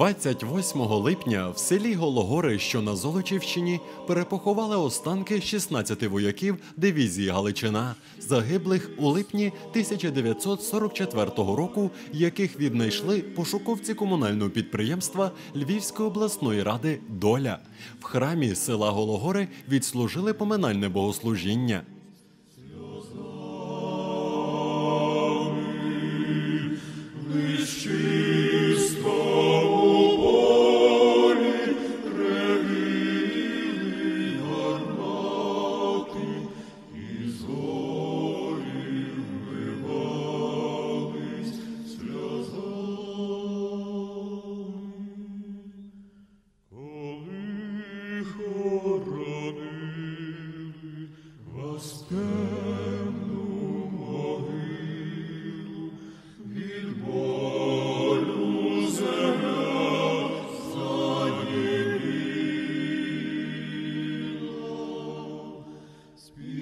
28 липня в селі Гологори, що на Золочівщині, перепоховали останки 16 вояків дивізії Галичина, загиблих у липні 1944 року, яких віднайшли пошуковці комунального підприємства Львівської обласної ради Доля. В храмі села Гологори відслужили поминальне богослужіння. Spirit.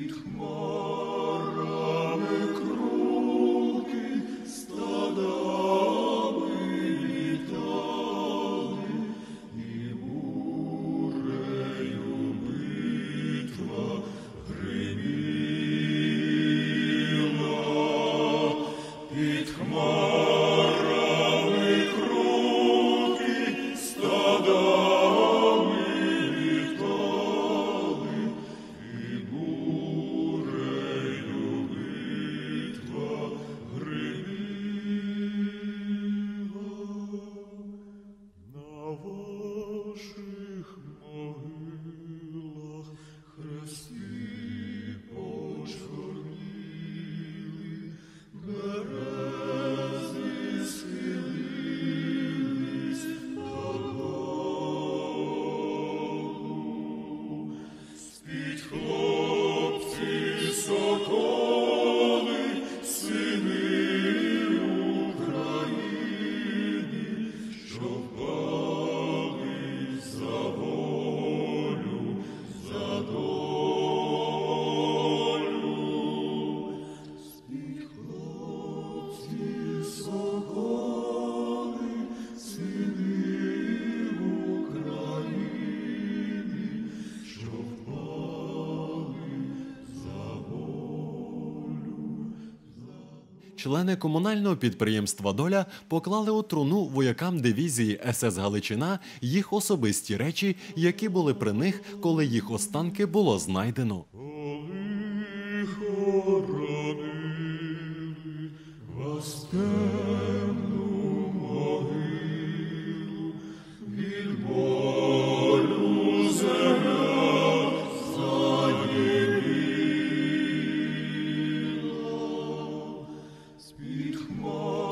Члени комунального підприємства Доля поклали у труну воякам дивізії СС Галичина їх особисті речі, які були при них, коли їх останки було знайдено.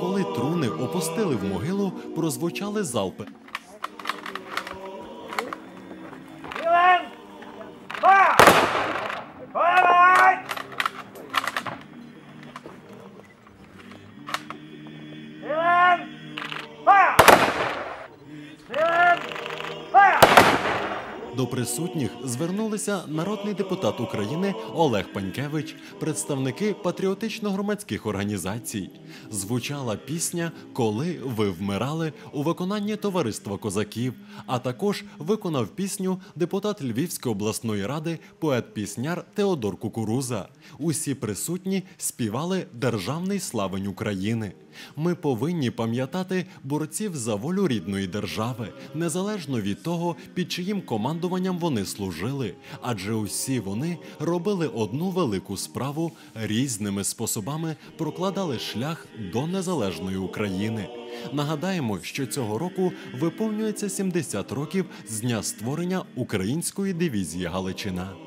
Коли труни опустили в могилу, прозвучали залпи. До присутніх звернулися народний депутат України Олег Панькевич, представники патріотично-громадських організацій. Звучала пісня Коли ви вмирали у виконанні товариства козаків, а також виконав пісню депутат Львівської обласної ради, поет-пісняр Теодор Кукуруза. Усі присутні співали Державний славень України. Ми повинні пам'ятати борців за волю рідної держави, незалежно від того, під чиїм командуванням вони служили, адже усі вони робили одну велику справу різними способами прокладали шлях до незалежної України. Нагадаємо, що цього року виповнюється 70 років з дня створення української дивізії Галичина.